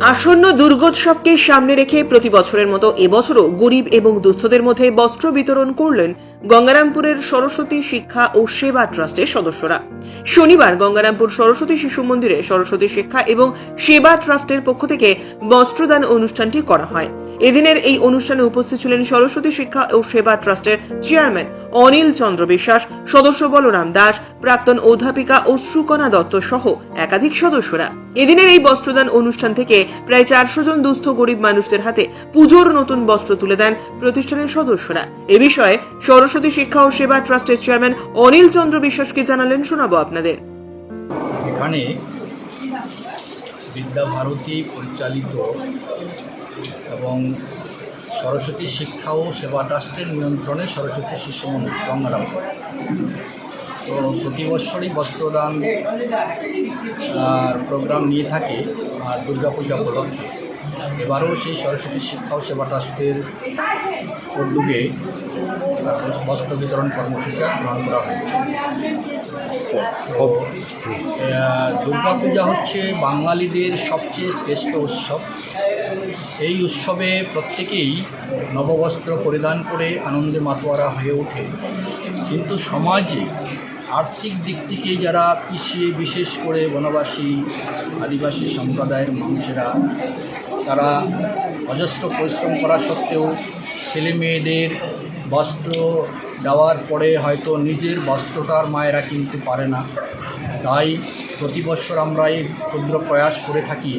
আসন্ন দুর্গোৎসবকে সামনে রেখে প্রতি বছরের মতো এবছরও গরিব এবং দুস্থদের মধ্যে বস্ত্র বিতরণ করলেন গঙ্গারামপুরের সরস্বতী শিক্ষা ও সেবা ট্রাস্টের সদস্যরা। শনিবার গঙ্গারামপুর সরস্বতী শিশু মন্দিরে সরস্বতী শিক্ষা এবং সেবা ট্রাস্টের পক্ষ থেকে বস্ত্রদান অনুষ্ঠানটি করা হয়। এদিনের এই অনুষ্ঠানে উপস্থিত ছিলেন সরস্বতী শিক্ষা ও সেবা ট্রাস্টের চেয়ারম্যান অনিল চন্দ্র বিশ্বাস, সদস্য বলরাম দাস, প্রাক্তন অধ্যাপিকা ও অশ্রুকণা দত্ত সহ একাধিক সদস্যরা। এদিনের এই বস্ত্রদান অনুষ্ঠান থেকে প্রায় চারশো জন দুস্থ গরিব মানুষদের হাতে পুজোর নতুন বস্ত্র তুলে দেন প্রতিষ্ঠানের সদস্যরা। এ বিষয়ে সরস্বতী শিক্ষা ও সেবা ট্রাস্টের চেয়ারম্যান অনিল চন্দ্র বিশ্বাসকে জানালেন শোনাবো আপনাদের। এখানে বিদ্যাভারতী পরিচালিত এবং সরস্বতী শিক্ষা ও সেবা ট্রাস্টের নিয়ন্ত্রণে সরস্বতী শিশু গঙ্গারাম তো প্রতি বছরই বস্ত্রদান প্রোগ্রাম নিয়ে থাকে আর দুর্গাপূজা উপলক্ষে। এবারও সেই সরস্বতী শিক্ষা ও সেবা ট্রাস্টের উদ্যোগে বস্ত্র বিতরণ কর্মসূচি গ্রহণ করা হয়েছে। দুর্গাপূজা হচ্ছে বাঙালিদের সবচেয়ে শ্রেষ্ঠ উৎসব। এই উৎসবে প্রত্যেকেই নববস্ত্র পরিধান করে আনন্দে মাতোয়ারা হয়ে ওঠে। কিন্তু সমাজে আর্থিক দিক থেকে যারা পিছিয়ে বিশেষ করে বনবাসী, আদিবাসী সম্প্রদায়ের মানুষেরা, তারা অজস্র পরিশ্রম করা সত্ত্বেও ছেলে মেয়েদের বস্ত্র দেওয়ার পরে হয়তো নিজের বস্ত্রটার মায়েরা কিনতে পারে না। তাই প্রতি বছর আমরা এই ক্ষুদ্র প্রয়াস করে থাকি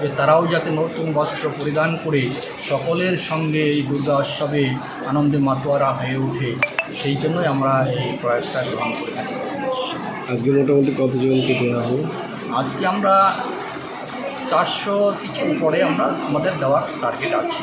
যে তারাও যাতে নতুন বস্ত্র পরিধান করে সকলের সঙ্গে এই দুর্গা উৎসবে আনন্দে মাতোয়ারা হয়ে ওঠে। সেই জন্যই আমরা এই প্রয়াসটা গ্রহণ করে থাকি। আজকে মোটামুটি কতজনকে দেওয়া হবে আজকে আমরা চারশো কিছু পরে আমরা আমাদের দেওয়ার টার্গেট আছে।